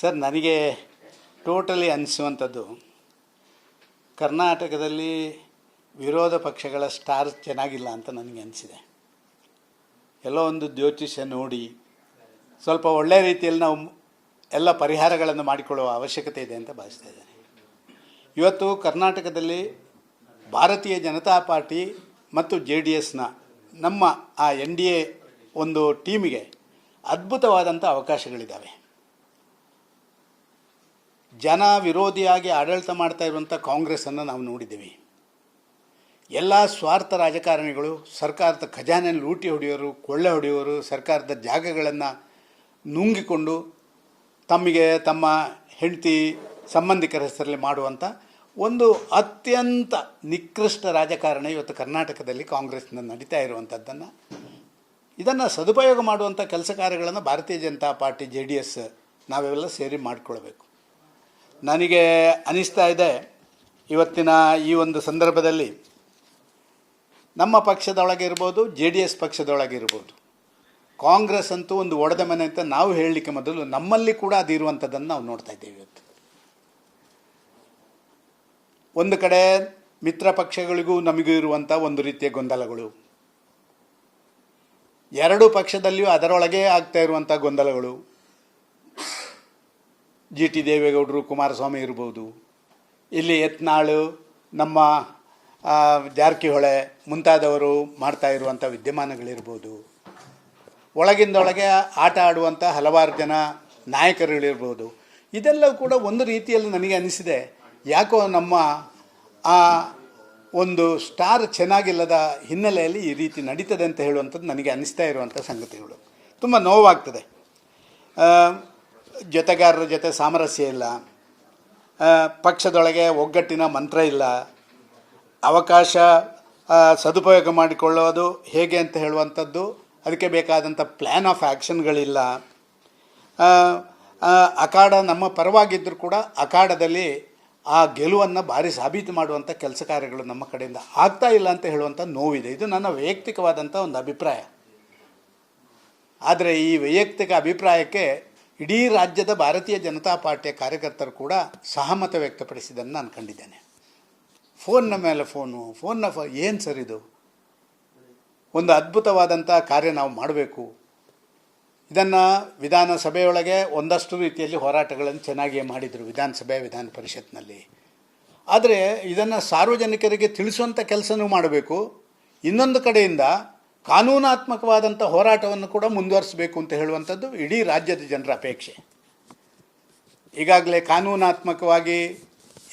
Sir, ನನಗೆ totally ಅನಿಸುವಂಥದ್ದು, ಕರ್ನಾಟಕದಲ್ಲಿ ವಿರೋಧ ಪಕ್ಷಗಳ ಸ್ಟಾರ್ ಚೆನ್ನಾಗಿಲ್ಲ ಅಂತ ನನಗೆ ಅನಿಸಿದೆ. ಎಲ್ಲೋ ಒಂದು ಜ್ಯೋತಿಷ್ಯ ನೋಡಿ, ಸ್ವಲ್ಪ ಒಳ್ಳೆಯ ರೀತಿಯಲ್ಲಿ ನಾವು ಎಲ್ಲ ಪರಿಹಾರಗಳನ್ನು ಮಾಡಿಕೊಳ್ಳುವ ಅವಶ್ಯಕತೆ ಇದೆ ಅಂತ ಭಾವಿಸ್ತಾ ಇದ್ದೇನೆ. ಇವತ್ತು ಕರ್ನಾಟಕದಲ್ಲಿ ಭಾರತೀಯ ಜನತಾ ಪಾರ್ಟಿ ಮತ್ತು ಜೆ ಡಿ ಎಸ್ನ ನಮ್ಮ ಆ ಎನ್ ಡಿ ಎ ಒಂದು ಟೀಮಿಗೆ ಅದ್ಭುತವಾದಂಥ ಅವಕಾಶಗಳಿದ್ದಾವೆ. ಜನ ವಿರೋಧಿಯಾಗಿ ಆಡಳಿತ ಮಾಡ್ತಾ ಇರುವಂಥ ಕಾಂಗ್ರೆಸ್ಸನ್ನು ನಾವು ನೋಡಿದ್ದೀವಿ. ಎಲ್ಲ ಸ್ವಾರ್ಥ ರಾಜಕಾರಣಿಗಳು, ಸರ್ಕಾರದ ಖಜಾನೆ ಲೂಟಿ ಹೊಡೆಯೋರು, ಕೊಳ್ಳೆ ಹೊಡೆಯೋರು, ಸರ್ಕಾರದ ಜಾಗಗಳನ್ನು ನುಂಗಿಕೊಂಡು ತಮಗೆ ತಮ್ಮ ಹೆಂಡತಿ ಸಂಬಂಧಿಕರ ಹೆಸರಲ್ಲಿ ಮಾಡುವಂಥ ಒಂದು ಅತ್ಯಂತ ನಿಕೃಷ್ಟ ರಾಜಕಾರಣ ಇವತ್ತು ಕರ್ನಾಟಕದಲ್ಲಿ ಕಾಂಗ್ರೆಸ್ನ ನಡೀತಾ ಇರುವಂಥದ್ದನ್ನು ಇದನ್ನು ಸದುಪಯೋಗ ಮಾಡುವಂಥ ಕೆಲಸ ಕಾರ್ಯಗಳನ್ನು Bharatiya Janata Party, J D S ನಾವೆಲ್ಲ ಸೇರಿ ಮಾಡಿಕೊಳ್ಬೇಕು. ನನಗೆ ಅನಿಸ್ತಾ ಇದೆ ಇವತ್ತಿನ ಈ ಒಂದು ಸಂದರ್ಭದಲ್ಲಿ ನಮ್ಮ ಪಕ್ಷದೊಳಗೆ ಇರ್ಬೋದು, ಜೆ ಡಿ ಎಸ್ ಪಕ್ಷದೊಳಗೆ ಇರ್ಬೋದು. ಕಾಂಗ್ರೆಸ್ ಅಂತೂ ಒಂದು ಒಡೆದ ಮನೆ ಅಂತ ನಾವು ಹೇಳಲಿಕ್ಕೆ ಮೊದಲು ನಮ್ಮಲ್ಲಿ ಕೂಡ ಅದು ಇರುವಂಥದ್ದನ್ನು ನಾವು ನೋಡ್ತಾ ಇದ್ದೇವೆ ಇವತ್ತು. ಒಂದು ಕಡೆ ಮಿತ್ರ ಪಕ್ಷಗಳಿಗೂ ನಮಗೂ ಇರುವಂಥ ಒಂದು ರೀತಿಯ ಗೊಂದಲಗಳು. ಎರಡು ಪಕ್ಷದಲ್ಲಿಯೂ ಅದರೊಳಗೆ ಆಗ್ತಾ ಇರುವಂಥ ಗೊಂದಲಗಳು. ಜಿ ಟಿ ದೇವೇಗೌಡರು, ಕುಮಾರಸ್ವಾಮಿ ಇರ್ಬೋದು. ಇಲ್ಲಿ ಯತ್ನಾಳು, ನಮ್ಮ ಜಾರಕಿಹೊಳೆ ಮುಂತಾದವರು ಮಾಡ್ತಾ ಇರುವಂಥ ವಿದ್ಯಮಾನಗಳಿರ್ಬೋದು. ಒಳಗಿಂದೊಳಗೆ ಆಟ ಆಡುವಂಥ ಹಲವಾರು ಜನ ನಾಯಕರುಗಳಿರ್ಬೋದು. ಇದೆಲ್ಲವೂ ಕೂಡ ಒಂದು ರೀತಿಯಲ್ಲಿ ನನಗೆ ಅನಿಸಿದೆ. ಯಾಕೋ ನಮ್ಮ, ಆ, ಒಂದು ಸ್ಟಾರ್ ಚೆನ್ನಾಗಿಲ್ಲದ ಹಿನ್ನೆಲೆಯಲ್ಲಿ ಈ ರೀತಿ ನಡೀತದೆ ಅಂತ ಹೇಳುವಂಥದ್ದು ನನಗೆ ಅನಿಸ್ತಾ ಇರುವಂಥ ಸಂಗತಿಗಳು. ತುಂಬ ನೋವಾಗ್ತದೆ. ಜೊತೆಗಾರರ ಜೊತೆ ಸಾಮರಸ್ಯ ಇಲ್ಲ. ಪಕ್ಷದೊಳಗೆ ಒಗ್ಗಟ್ಟಿನ ಮಂತ್ರ ಇಲ್ಲ. ಅವಕಾಶ ಸದುಪಯೋಗ ಮಾಡಿಕೊಳ್ಳೋದು ಹೇಗೆ ಅಂತ ಹೇಳುವಂಥದ್ದು ಅದಕ್ಕೆ ಬೇಕಾದಂಥ ಪ್ಲ್ಯಾನ್ ಆಫ್ ಆ್ಯಕ್ಷನ್ಗಳಿಲ್ಲ ಅಖಾಡ ನಮ್ಮ ಪರವಾಗಿದ್ದರೂ ಕೂಡ ಅಖಾಡದಲ್ಲಿ ಆ ಗೆಲುವನ್ನು ಭಾರಿ ಸಾಬೀತು ಮಾಡುವಂಥ ಕೆಲಸ ಕಾರ್ಯಗಳು ನಮ್ಮ ಕಡೆಯಿಂದ ಆಗ್ತಾ ಇಲ್ಲ ಅಂತ ಹೇಳುವಂಥ ನೋವಿದೆ. ಇದು ನನ್ನ ವೈಯಕ್ತಿಕವಾದಂಥ ಒಂದು ಅಭಿಪ್ರಾಯ. ಆದರೆ ಈ ವೈಯಕ್ತಿಕ ಅಭಿಪ್ರಾಯಕ್ಕೆ ಇಡೀ ರಾಜ್ಯದ ಭಾರತೀಯ ಜನತಾ ಪಾರ್ಟಿಯ ಕಾರ್ಯಕರ್ತರು ಕೂಡ ಸಹಮತ ವ್ಯಕ್ತಪಡಿಸಿದ್ದನ್ನು ನಾನು ಕಂಡಿದ್ದೇನೆ. ಫೋನ್ನ ಮೇಲೆ ಫೋನು, ಫೋನ್ನ ಫೋ, ಏನು ಸರ್ ಇದು? ಒಂದು ಅದ್ಭುತವಾದಂಥ ಕಾರ್ಯ ನಾವು ಮಾಡಬೇಕು. ಇದನ್ನು ವಿಧಾನಸಭೆಯೊಳಗೆ ಒಂದಷ್ಟು ರೀತಿಯಲ್ಲಿ ಹೋರಾಟಗಳನ್ನು ಚೆನ್ನಾಗಿಯೇ ಮಾಡಿದರು ವಿಧಾನಸಭೆ, ವಿಧಾನ ಪರಿಷತ್ನಲ್ಲಿ. ಆದರೆ ಇದನ್ನು ಸಾರ್ವಜನಿಕರಿಗೆ ತಿಳಿಸುವಂಥ ಕೆಲಸನೂ ಮಾಡಬೇಕು. ಇನ್ನೊಂದು ಕಡೆಯಿಂದ ಕಾನೂನಾತ್ಮಕವಾದಂಥ ಹೋರಾಟವನ್ನು ಕೂಡ ಮುಂದುವರಿಸಬೇಕು ಅಂತ ಹೇಳುವಂಥದ್ದು ಇಡೀ ರಾಜ್ಯದ ಜನರ ಅಪೇಕ್ಷೆ. ಈಗಾಗಲೇ ಕಾನೂನಾತ್ಮಕವಾಗಿ,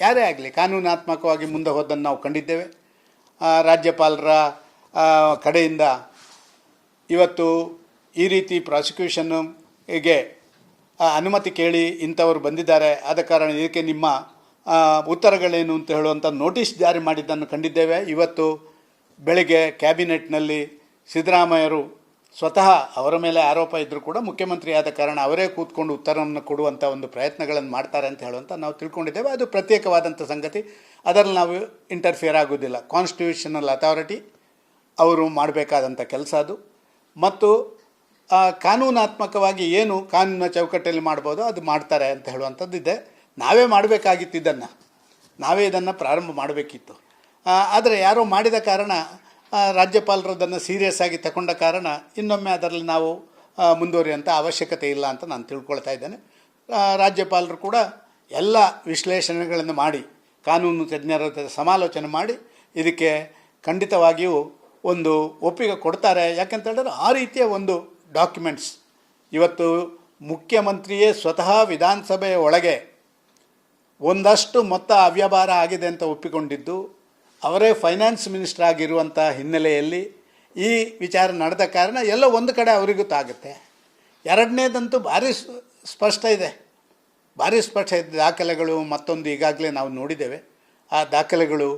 ಯಾರೇ ಆಗಲಿ, ಕಾನೂನಾತ್ಮಕವಾಗಿ ಮುಂದೆ ಹೋದನ್ನು ನಾವು ಕಂಡಿದ್ದೇವೆ. ರಾಜ್ಯಪಾಲರ ಕಡೆಯಿಂದ ಇವತ್ತು ಈ ರೀತಿ ಪ್ರಾಸಿಕ್ಯೂಷನ್ಗೆ ಅನುಮತಿ ಕೇಳಿ ಇಂಥವರು ಬಂದಿದ್ದಾರೆ. ಆದ ಕಾರಣ ಇದಕ್ಕೆ ನಿಮ್ಮ ಉತ್ತರಗಳೇನು ಅಂತ ಹೇಳುವಂಥ ನೋಟಿಸ್ ಜಾರಿ ಮಾಡಿದ್ದನ್ನು ಕಂಡಿದ್ದೇವೆ. ಇವತ್ತು ಬೆಳಗ್ಗೆ ಕ್ಯಾಬಿನೆಟ್ನಲ್ಲಿ ಸಿದ್ದರಾಮಯ್ಯರು ಸ್ವತಃ ಅವರ ಮೇಲೆ ಆರೋಪ ಇದ್ದರೂ ಕೂಡ ಮುಖ್ಯಮಂತ್ರಿ ಆದ ಕಾರಣ ಅವರೇ ಕೂತ್ಕೊಂಡು ಉತ್ತರವನ್ನು ಕೊಡುವಂಥ ಒಂದು ಪ್ರಯತ್ನಗಳನ್ನು ಮಾಡ್ತಾರೆ ಅಂತ ಹೇಳುವಂಥ ನಾವು ತಿಳ್ಕೊಂಡಿದ್ದೇವೆ. ಅದು ಪ್ರತ್ಯೇಕವಾದಂಥ ಸಂಗತಿ. ಅದರಲ್ಲಿ ನಾವು ಇಂಟರ್ಫಿಯರ್ ಆಗೋದಿಲ್ಲ ಕಾನ್ಸ್ಟಿಟ್ಯೂಷನಲ್ ಅಥಾರಿಟಿ ಅವರು ಮಾಡಬೇಕಾದಂಥ ಕೆಲಸ ಅದು. ಮತ್ತು ಕಾನೂನಾತ್ಮಕವಾಗಿ ಏನು ಕಾನೂನಿನ ಚೌಕಟ್ಟಲ್ಲಿ ಮಾಡ್ಬೋದು ಅದು ಮಾಡ್ತಾರೆ ಅಂತ ಹೇಳುವಂಥದ್ದು ಇದೆ. ನಾವೇ ಮಾಡಬೇಕಾಗಿತ್ತು ಇದನ್ನು. ನಾವೇ ಇದನ್ನು ಪ್ರಾರಂಭ ಮಾಡಬೇಕಿತ್ತು. ಆದರೆ ಯಾರೋ ಮಾಡಿದ ಕಾರಣ ರಾಜ್ಯಪಾಲರು ಅದನ್ನು ಸೀರಿಯಸ್ ಆಗಿ ತಗೊಂಡ ಕಾರಣ ಇನ್ನೊಮ್ಮೆ ಅದರಲ್ಲಿ ನಾವು ಮುಂದುವರಿಯುವಂಥ ಅವಶ್ಯಕತೆ ಇಲ್ಲ ಅಂತ ನಾನು ತಿಳ್ಕೊಳ್ತಾ ಇದ್ದೇನೆ. ರಾಜ್ಯಪಾಲರು ಕೂಡ ಎಲ್ಲ ವಿಶ್ಲೇಷಣೆಗಳನ್ನು ಮಾಡಿ, ಕಾನೂನು ತಜ್ಞರ ಸಮಾಲೋಚನೆ ಮಾಡಿ, ಇದಕ್ಕೆ ಖಂಡಿತವಾಗಿಯೂ ಒಂದು ಒಪ್ಪಿಗೆ ಕೊಡ್ತಾರೆ. ಯಾಕಂತ ಹೇಳಿದ್ರೆ ಆ ರೀತಿಯ ಒಂದು ಡಾಕ್ಯುಮೆಂಟ್ಸ್ ಇವತ್ತು ಮುಖ್ಯಮಂತ್ರಿಯೇ ಸ್ವತಃ ವಿಧಾನಸಭೆಯ ಒಳಗೆ ಒಂದಷ್ಟು ಮೊತ್ತ ಅವ್ಯವಹಾರ ಆಗಿದೆ ಅಂತ ಒಪ್ಪಿಕೊಂಡಿದ್ದು ಅವರೇ ಫೈನಾನ್ಸ್ ಮಿನಿಸ್ಟರ್ ಆಗಿರುವಂಥ ಹಿನ್ನೆಲೆಯಲ್ಲಿ ಈ ವಿಚಾರ ನಡೆದ ಕಾರಣ ಎಲ್ಲ ಒಂದು ಕಡೆ ಅವರಿಗೂ ತಾಗುತ್ತೆ. ಎರಡನೇದಂತೂ ಭಾರಿ ಸ್ಪಷ್ಟ ಇದೆ. ಭಾರಿ ಸ್ಪಷ್ಟ ಇದೆ. ದಾಖಲೆಗಳು ಮತ್ತೊಂದು ಈಗಾಗಲೇ ನಾವು ನೋಡಿದ್ದೇವೆ. ಆ ದಾಖಲೆಗಳು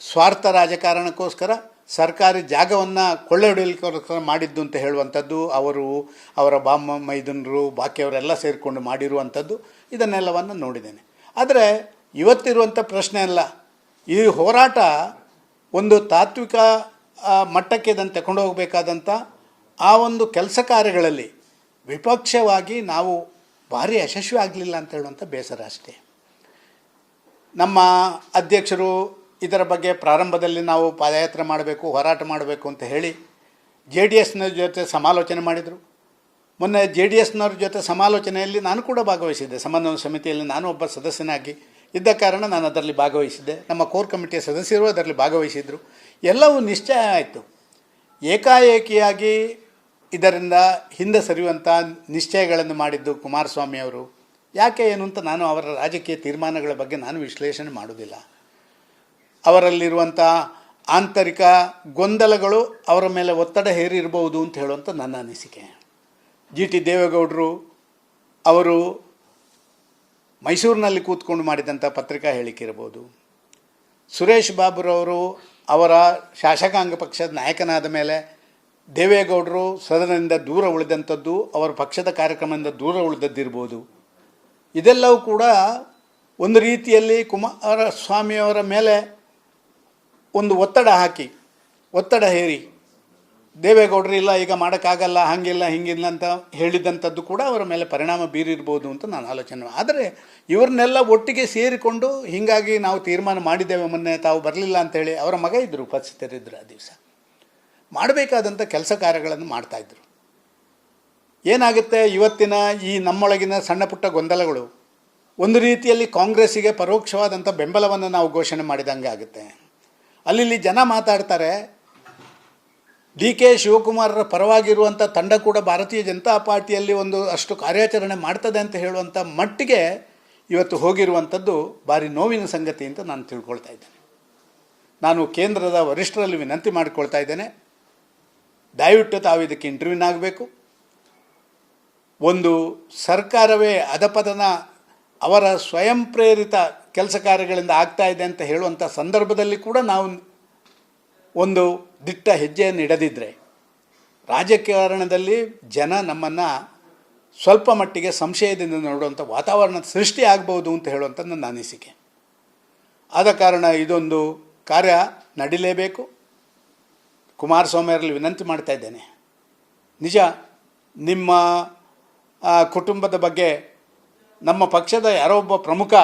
ಸ್ವಾರ್ಥ ರಾಜಕಾರಣಕ್ಕೋಸ್ಕರ ಸರ್ಕಾರಿ ಜಾಗವನ್ನು ಕೊಳ್ಳೆ ಮಾಡಿದ್ದು ಅಂತ ಹೇಳುವಂಥದ್ದು, ಅವರು ಅವರ ಬಾಮ್ಮ ಮೈದನರು, ಬಾಕಿಯವರೆಲ್ಲ ಸೇರಿಕೊಂಡು ಮಾಡಿರುವಂಥದ್ದು, ಇದನ್ನೆಲ್ಲವನ್ನು ನೋಡಿದ್ದೇನೆ. ಆದರೆ ಇವತ್ತಿರುವಂಥ ಪ್ರಶ್ನೆ ಅಲ್ಲ. ಈ ಹೋರಾಟ ಒಂದು ತಾತ್ವಿಕ ಮಟ್ಟಕ್ಕೆ ಇದನ್ನು ತಗೊಂಡು ಹೋಗಬೇಕಾದಂಥ ಆ ಒಂದು ಕೆಲಸ ಕಾರ್ಯಗಳಲ್ಲಿ ವಿಪಕ್ಷವಾಗಿ ನಾವು ಭಾರಿ ಯಶಸ್ವಿ ಆಗಲಿಲ್ಲ ಅಂತ ಹೇಳುವಂಥ ಬೇಸರ ಅಷ್ಟೇ. ನಮ್ಮ ಅಧ್ಯಕ್ಷರು ಇದರ ಬಗ್ಗೆ ಪ್ರಾರಂಭದಲ್ಲಿ ನಾವು ಪಾದಯಾತ್ರೆ ಮಾಡಬೇಕು, ಹೋರಾಟ ಮಾಡಬೇಕು ಅಂತ ಹೇಳಿ ಜೆ ಡಿ ಎಸ್ನ ಜೊತೆ ಸಮಾಲೋಚನೆ ಮಾಡಿದರು. ಮೊನ್ನೆ ಜೆ ಡಿ ಎಸ್ನವ್ರ ಜೊತೆ ಸಮಾಲೋಚನೆಯಲ್ಲಿ ನಾನು ಕೂಡ ಭಾಗವಹಿಸಿದ್ದೆ. ಸಮನ್ವಯ ಸಮಿತಿಯಲ್ಲಿ ನಾನು ಒಬ್ಬ ಸದಸ್ಯನಾಗಿ ಇದ್ದ ಕಾರಣ ನಾನು ಅದರಲ್ಲಿ ಭಾಗವಹಿಸಿದ್ದೆ. ನಮ್ಮ ಕೋರ್ ಕಮಿಟಿಯ ಸದಸ್ಯರು ಅದರಲ್ಲಿ ಭಾಗವಹಿಸಿದ್ದರು ಎಲ್ಲವೂ ನಿಶ್ಚಯ ಆಯಿತು. ಏಕಾಏಕಿಯಾಗಿ ಇದರಿಂದ ಹಿಂದೆ ಸರಿಯುವಂಥ ನಿಶ್ಚಯಗಳನ್ನು ಮಾಡಿದ್ದು ಕುಮಾರಸ್ವಾಮಿ ಅವರು. ಯಾಕೆ ಏನು ಅಂತ ನಾನು ಅವರ ರಾಜಕೀಯ ತೀರ್ಮಾನಗಳ ಬಗ್ಗೆ ನಾನು ವಿಶ್ಲೇಷಣೆ ಮಾಡುವುದಿಲ್ಲ. ಅವರಲ್ಲಿರುವಂಥ ಆಂತರಿಕ ಗೊಂದಲಗಳು ಅವರ ಮೇಲೆ ಒತ್ತಡ ಹೇರಿರಬಹುದು ಅಂತ ಹೇಳುವಂಥ ನನ್ನ ಅನಿಸಿಕೆ. ಜಿ ಟಿ ದೇವೇಗೌಡರು ಅವರು ಮೈಸೂರಿನಲ್ಲಿ ಕೂತ್ಕೊಂಡು ಮಾಡಿದಂಥ ಪತ್ರಿಕಾ ಹೇಳಿಕೆ ಇರ್ಬೋದು. ಸುರೇಶ್ ಬಾಬುರವರು ಅವರ ಶಾಸಕಾಂಗ ಪಕ್ಷದ ನಾಯಕನಾದ ಮೇಲೆ ದೇವೇಗೌಡರು ಸದನದಿಂದ ದೂರ ಉಳಿದಂಥದ್ದು, ಅವರ ಪಕ್ಷದ ಕಾರ್ಯಕ್ರಮದಿಂದ ದೂರ ಉಳಿದದ್ದಿರ್ಬೋದು. ಇದೆಲ್ಲವೂ ಕೂಡ ಒಂದು ರೀತಿಯಲ್ಲಿ ಕುಮಾರಸ್ವಾಮಿಯವರ ಮೇಲೆ ಒಂದು ಒತ್ತಡ ಹಾಕಿ, ಒತ್ತಡ ಹೇರಿ. ದೇವೇಗೌಡರು ಇಲ್ಲ, ಈಗ ಮಾಡೋಕ್ಕಾಗಲ್ಲ, ಹಾಗಿಲ್ಲ, ಹಿಂಗಿಲ್ಲ ಅಂತ ಹೇಳಿದಂಥದ್ದು ಕೂಡ ಅವರ ಮೇಲೆ ಪರಿಣಾಮ ಬೀರಿರ್ಬೋದು ಅಂತ ನಾನು ಆಲೋಚನೆ ಆದರೆ ಇವ್ರನ್ನೆಲ್ಲ ಒಟ್ಟಿಗೆ ಸೇರಿಕೊಂಡು ಹೀಗಾಗಿ ನಾವು ತೀರ್ಮಾನ ಮಾಡಿದ್ದೇವೆ, ಮೊನ್ನೆ ತಾವು ಬರಲಿಲ್ಲ ಅಂತೇಳಿ ಅವರ ಮಗ ಇದ್ದರು ಉಪಸ್ಥಿತರಿದ್ದರು ಆ ದಿವಸ. ಮಾಡಬೇಕಾದಂಥ ಕೆಲಸ ಕಾರ್ಯಗಳನ್ನು ಮಾಡ್ತಾಯಿದ್ರು ಏನಾಗುತ್ತೆ? ಇವತ್ತಿನ ಈ ನಮ್ಮೊಳಗಿನ ಸಣ್ಣ ಪುಟ್ಟ ಗೊಂದಲಗಳು. ಒಂದು ರೀತಿಯಲ್ಲಿ ಕಾಂಗ್ರೆಸ್ಸಿಗೆ ಪರೋಕ್ಷವಾದಂಥ ಬೆಂಬಲವನ್ನು ನಾವು ಘೋಷಣೆ ಮಾಡಿದಂಗೆ ಆಗುತ್ತೆ ಅಲ್ಲಿ ಜನ ಮಾತಾಡ್ತಾರೆ ಡಿ ಕೆ ಶಿವಕುಮಾರರ ಪರವಾಗಿರುವಂಥ ತಂಡ ಕೂಡ ಭಾರತೀಯ ಜನತಾ ಪಾರ್ಟಿಯಲ್ಲಿ ಒಂದು ಅಷ್ಟು ಕಾರ್ಯಾಚರಣೆ ಮಾಡ್ತದೆ ಅಂತ ಹೇಳುವಂಥ ಮಟ್ಟಿಗೆ ಇವತ್ತು ಹೋಗಿರುವಂಥದ್ದು ಭಾರಿ ನೋವಿನ ಸಂಗತಿ ಅಂತ ನಾನು ತಿಳ್ಕೊಳ್ತಾ ಇದ್ದೇನೆ. ನಾನು ಕೇಂದ್ರದ ವರಿಷ್ಠರಲ್ಲಿ ವಿನಂತಿ ಮಾಡಿಕೊಳ್ತಾ ಇದ್ದೇನೆ. ದಯವಿಟ್ಟು ತಾವು ಇದಕ್ಕೆ ಇಂಟರ್ವ್ಯೂನ್ ಆಗಬೇಕು. ಒಂದು ಸರ್ಕಾರವೇ ಅದಪದನ ಅವರ ಸ್ವಯಂ ಪ್ರೇರಿತ ಕೆಲಸ ಕಾರ್ಯಗಳಿಂದ ಆಗ್ತಾ ಇದೆ ಅಂತ ಹೇಳುವಂಥ ಸಂದರ್ಭದಲ್ಲಿ ಕೂಡ ನಾವು ಒಂದು ದಿಟ್ಟ ಹೆಜ್ಜೆಯನ್ನು ಇಡದಿದ್ದರೆ ರಾಜಕಾರಣದಲ್ಲಿ ಜನ ನಮ್ಮನ್ನು ಸ್ವಲ್ಪ ಮಟ್ಟಿಗೆ ಸಂಶಯದಿಂದ ನೋಡುವಂಥ ವಾತಾವರಣ ಸೃಷ್ಟಿ ಆಗ್ಬೋದು ಅಂತ ಹೇಳುವಂಥ ನನ್ನ ಅನಿಸಿಕೆ. ಆದ ಕಾರಣ ಇದೊಂದು ಕಾರ್ಯ ನಡಿಲೇಬೇಕು. ಕುಮಾರಸ್ವಾಮಿಯವರಲ್ಲಿ ವಿನಂತಿ ಮಾಡ್ತಾ ಇದ್ದೇನೆ. ನಿಜ, ನಿಮ್ಮ ಕುಟುಂಬದ ಬಗ್ಗೆ ನಮ್ಮ ಪಕ್ಷದ ಯಾರೋ ಒಬ್ಬ ಪ್ರಮುಖ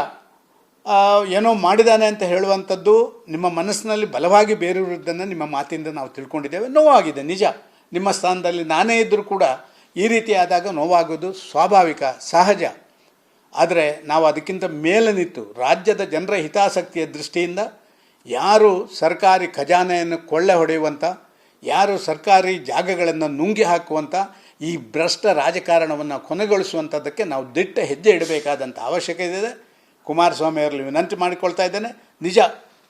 ಏನೋ ಮಾಡಿದ್ದಾನೆ ಅಂತ ಹೇಳುವಂಥದ್ದು ನಿಮ್ಮ ಮನಸ್ಸಿನಲ್ಲಿ ಬಲವಾಗಿ ಬೇರಿರುವುದನ್ನು ನಿಮ್ಮ ಮಾತಿಂದ ನಾವು ತಿಳ್ಕೊಂಡಿದ್ದೇವೆ. ನೋವಾಗಿದೆ, ನಿಜ. ನಿಮ್ಮ ಸ್ಥಾನದಲ್ಲಿ ನಾನೇ ಇದ್ದರೂ ಕೂಡ ಈ ರೀತಿ ಆದಾಗ ನೋವಾಗೋದು ಸ್ವಾಭಾವಿಕ, ಸಹಜ. ಆದರೆ ನಾವು ಅದಕ್ಕಿಂತ ಮೇಲೆ ನಿಂತು ರಾಜ್ಯದ ಜನರ ಹಿತಾಸಕ್ತಿಯ ದೃಷ್ಟಿಯಿಂದ ಯಾರು ಸರ್ಕಾರಿ ಖಜಾನೆಯನ್ನು ಕೊಳ್ಳೆ ಹೊಡೆಯುವಂಥ ಯಾರು ಸರ್ಕಾರಿ ಜಾಗಗಳನ್ನು ನುಂಗಿ ಹಾಕುವಂಥ ಈ ಭ್ರಷ್ಟ ರಾಜಕಾರಣವನ್ನು ಕೊನೆಗೊಳಿಸುವಂಥದ್ದಕ್ಕೆ ನಾವು ದಿಟ್ಟ ಹೆಜ್ಜೆ ಇಡಬೇಕಾದಂಥ ಅವಶ್ಯಕತೆ ಇದೆ. ಕುಮಾರಸ್ವಾಮಿ ಅವರಲ್ಲಿ ವಿನಂತಿ ಮಾಡಿಕೊಳ್ತಾ ಇದ್ದೇನೆ. ನಿಜ,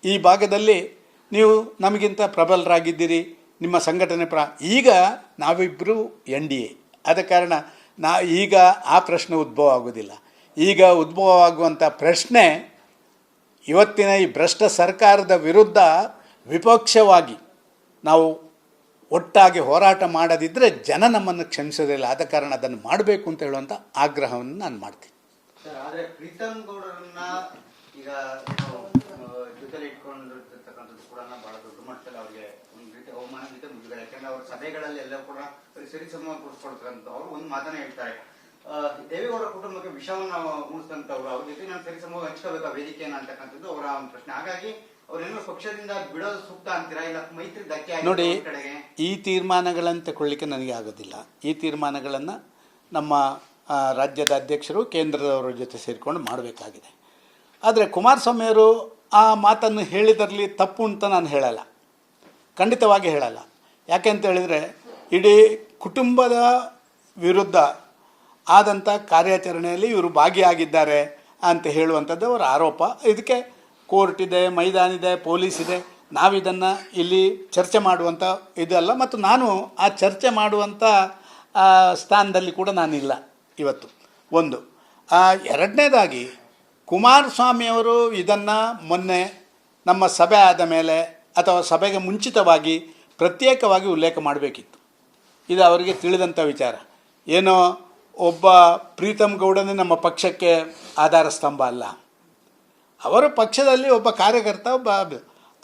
ಈ ಭಾಗದಲ್ಲಿ ನೀವು ನಮಗಿಂತ ಪ್ರಬಲರಾಗಿದ್ದೀರಿ, ನಿಮ್ಮ ಸಂಘಟನೆ ಪ್ರ, ಈಗ ನಾವಿಬ್ಬರು ಎನ್ ಡಿ ಎ. ಆದ ಕಾರಣ ನಾ, ಈಗ ಆ ಪ್ರಶ್ನೆ ಉದ್ಭವ ಆಗೋದಿಲ್ಲ ಈಗ ಉದ್ಭವ ಆಗುವಂಥ ಪ್ರಶ್ನೆ ಇವತ್ತಿನ ಈ ಭ್ರಷ್ಟ ಸರ್ಕಾರದ ವಿರುದ್ಧ ವಿಪಕ್ಷವಾಗಿ ನಾವು ಒಟ್ಟಾಗಿ ಹೋರಾಟ ಮಾಡದಿದ್ದರೆ ಜನ ನಮ್ಮನ್ನು ಕ್ಷಮಿಸೋದಿಲ್ಲ. ಆದ ಕಾರಣ ಅದನ್ನು ಮಾಡಬೇಕು ಅಂತ ಹೇಳುವಂಥ ಆಗ್ರಹವನ್ನು ನಾನು ಮಾಡ್ತೀನಿ. ಸರ್ ಆದ್ರೆ ಪ್ರೀತಮ್ ಗೌಡರನ್ನ ಈಗ ಜೊತೆಲಿ ಇಟ್ಕೊಂಡಿರ್ತಕ್ಕಂಥದ್ದು ಕೂಡ ಬಹಳ ದೊಡ್ಡ ಮಟ್ಟದಲ್ಲಿ ಅವ್ರಿಗೆ ಒಂದು ರೀತಿ ಅವಮಾನ ಜೊತೆ ಮುಗಿದ್ದಾರೆ ಯಾಕಂದ್ರೆ ಅವ್ರ ಸಭೆಗಳಲ್ಲಿ ಎಲ್ಲ ಕೂಡ ಸರಿ ಸಮ ಅಂತ ಅವ್ರು ಒಂದು ಮಾತನ್ನ ಹೇಳ್ತಾರೆ. ದೇವೇಗೌಡ ಕುಟುಂಬಕ್ಕೆ ವಿಷವನ್ನ ಉಣಿಸಿದಂತವ್ರು ಅವ್ರ ಜೊತೆ ನಾನು ಸರಿ ಸಮ ಹಂಚ್ಕೋಬೇಕು ಆ ವೇದಿಕೆಯನ್ನ ಅಂತಕ್ಕಂಥದ್ದು ಅವರ ಒಂದು ಪ್ರಶ್ನೆ. ಹಾಗಾಗಿ ಅವರೇನೋ ಪಕ್ಷದಿಂದ ಬಿಡೋದು ಸೂಕ್ತ ಅಂತೀರಾ? ಇಲ್ಲ ಮೈತ್ರಿ ಧಕ್ಕೆ ನೋಡಿ ಈ ತೀರ್ಮಾನಗಳನ್ನು ತಗೊಳ್ಳಿಕ್ಕೆ ನನಗೆ ಆಗೋದಿಲ್ಲ. ಈ ತೀರ್ಮಾನಗಳನ್ನು ನಮ್ಮ ರಾಜ್ಯದ ಅಧ್ಯಕ್ಷರು ಕೇಂದ್ರದವರ ಜೊತೆ ಸೇರಿಕೊಂಡು ಮಾಡಬೇಕಾಗಿದೆ. ಆದರೆ ಕುಮಾರಸ್ವಾಮಿಯವರು ಆ ಮಾತನ್ನು ಹೇಳಿದರಲ್ಲಿ ತಪ್ಪು ಅಂತ ನಾನು ಹೇಳಲ್ಲ. ಖಂಡಿತವಾಗಿ ಹೇಳಲ್ಲ. ಯಾಕೆ ಅಂತ ಹೇಳಿದರೆ, ಇಡೀ ಕುಟುಂಬದ ವಿರುದ್ಧ ಆದಂಥ ಕಾರ್ಯಾಚರಣೆಯಲ್ಲಿ ಇವರು ಭಾಗಿಯಾಗಿದ್ದಾರೆ ಅಂತ ಹೇಳುವಂಥದ್ದು ಅವರ ಆರೋಪ. ಇದಕ್ಕೆ ಕೋರ್ಟ್ ಇದೆ, ಮೈದಾನ ಇದೆ, ಪೊಲೀಸ್ ಇದೆ. ನಾವಿದನ್ನು ಇಲ್ಲಿ ಚರ್ಚೆ ಮಾಡುವಂಥ ಇದಲ್ಲ. ಮತ್ತು ನಾನು ಆ ಚರ್ಚೆ ಮಾಡುವಂಥ ಸ್ಥಾನದಲ್ಲಿ ಕೂಡ ನಾನಿಲ್ಲ. ಇವತ್ತು. ಒಂದು. ಆ, ಎರಡನೇದಾಗಿ ಕುಮಾರಸ್ವಾಮಿಯವರು ಇದನ್ನು ಮೊನ್ನೆ ನಮ್ಮ ಸಭೆ ಆದ ಮೇಲೆ ಅಥವಾ ಸಭೆಗೆ ಮುಂಚಿತವಾಗಿ ಪ್ರತ್ಯೇಕವಾಗಿ ಉಲ್ಲೇಖ ಮಾಡಬೇಕಿತ್ತು. ಇದು ಅವರಿಗೆ ತಿಳಿದಂಥ ವಿಚಾರ. ಏನೋ ಒಬ್ಬ ಪ್ರೀತಮ್ ಗೌಡನೇ ನಮ್ಮ ಪಕ್ಷಕ್ಕೆ ಆಧಾರ ಸ್ತಂಭ ಅಲ್ಲ. ಅವರ ಪಕ್ಷದಲ್ಲಿ ಒಬ್ಬ ಕಾರ್ಯಕರ್ತ ಒಬ್ಬ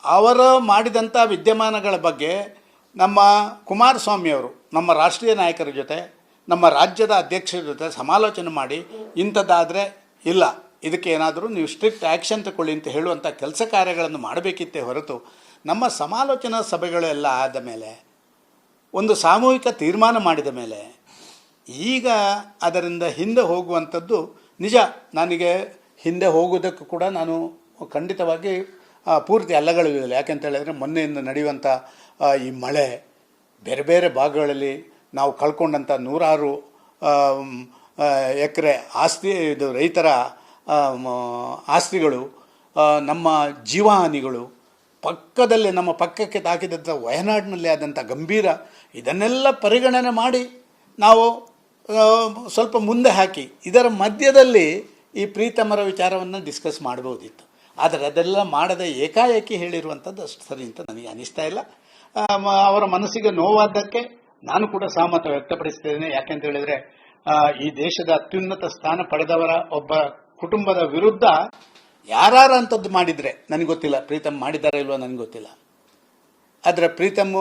ಅವರು ಮಾಡಿದಂಥ ವಿದ್ಯಮಾನಗಳ ಬಗ್ಗೆ ನಮ್ಮ ಕುಮಾರಸ್ವಾಮಿಯವರು ನಮ್ಮ ರಾಷ್ಟ್ರೀಯ ನಾಯಕರ ಜೊತೆ ನಮ್ಮ ರಾಜ್ಯದ ಅಧ್ಯಕ್ಷರ ಜೊತೆ ಸಮಾಲೋಚನೆ ಮಾಡಿ, ಇಂಥದ್ದಾದರೆ ಇಲ್ಲ, ಇದಕ್ಕೆ ಏನಾದರೂ ನೀವು ಸ್ಟ್ರಿಕ್ಟ್ ಆ್ಯಕ್ಷನ್ ತಗೊಳ್ಳಿ ಅಂತ ಹೇಳುವಂಥ ಕೆಲಸ ಕಾರ್ಯಗಳನ್ನು ಮಾಡಬೇಕಿತ್ತೇ ಹೊರತು, ನಮ್ಮ ಸಮಾಲೋಚನಾ ಸಭೆಗಳೆಲ್ಲ ಆದ ಮೇಲೆ, ಒಂದು ಸಾಮೂಹಿಕ ತೀರ್ಮಾನ ಮಾಡಿದ ಮೇಲೆ, ಈಗ ಅದರಿಂದ ಹಿಂದೆ ಹೋಗುವಂಥದ್ದು ನಿಜ. ನನಗೆ ಹಿಂದೆ ಹೋಗುವುದಕ್ಕೂ ಕೂಡ ನಾನು ಖಂಡಿತವಾಗಿ ಪೂರ್ತಿ ಅಲ್ಲಗಳಿಲ್ಲ ಯಾಕೆಂತ ಹೇಳಿದರೆ ಮೊನ್ನೆಯಿಂದ ನಡೆಯುವಂಥ ಈ ಮಳೆ, ಬೇರೆ ಬೇರೆ ಭಾಗಗಳಲ್ಲಿ ನಾವು ಕಳ್ಕೊಂಡಂಥ ನೂರಾರು ಎಕರೆ ಆಸ್ತಿ, ಇದು ರೈತರ ಆಸ್ತಿಗಳು ನಮ್ಮ ಜೀವಹಾನಿಗಳು ಪಕ್ಕದಲ್ಲೇ ನಮ್ಮ ಪಕ್ಕಕ್ಕೆ ತಾಕಿದಂಥ ವಯನಾಡಿನಲ್ಲಿ ಆದಂಥ ಗಂಭೀರ, ಇದನ್ನೆಲ್ಲ ಪರಿಗಣನೆ ಮಾಡಿ ನಾವು ಸ್ವಲ್ಪ ಮುಂದೆ ಹಾಕಿ, ಇದರ ಮಧ್ಯದಲ್ಲಿ ಈ ಪ್ರೀತಮರ ವಿಚಾರವನ್ನು ಡಿಸ್ಕಸ್ ಮಾಡ್ಬೋದಿತ್ತು. ಆದರೆ ಅದೆಲ್ಲ ಮಾಡದೆ ಏಕಾಏಕಿ ಹೇಳಿರುವಂಥದ್ದು ಅಷ್ಟು ಸರಿ ಅಂತ ನನಗೆ ಅನಿಸ್ತಾ ಇಲ್ಲ. ಅವರ ಮನಸ್ಸಿಗೆ ನೋವಾದ್ದಕ್ಕೆ ನಾನು ಕೂಡ ಸಹಮತ ವ್ಯಕ್ತಪಡಿಸುತ್ತೇನೆ. ಯಾಕೆಂತ ಹೇಳಿದ್ರೆ ಈ ದೇಶದ ಅತ್ಯುನ್ನತ ಸ್ಥಾನ ಪಡೆದವರ ಒಬ್ಬ ಕುಟುಂಬದ ವಿರುದ್ಧ ಯಾರು ಅಂಥದ್ದು ಮಾಡಿದರೆ ನನಗೆ ಗೊತ್ತಿಲ್ಲ ಪ್ರೀತಮ್ ಮಾಡಿದ್ದಾರೆ ಇಲ್ವೋ ನನಗೆ ಗೊತ್ತಿಲ್ಲ. ಆದರೆ ಪ್ರೀತಮ್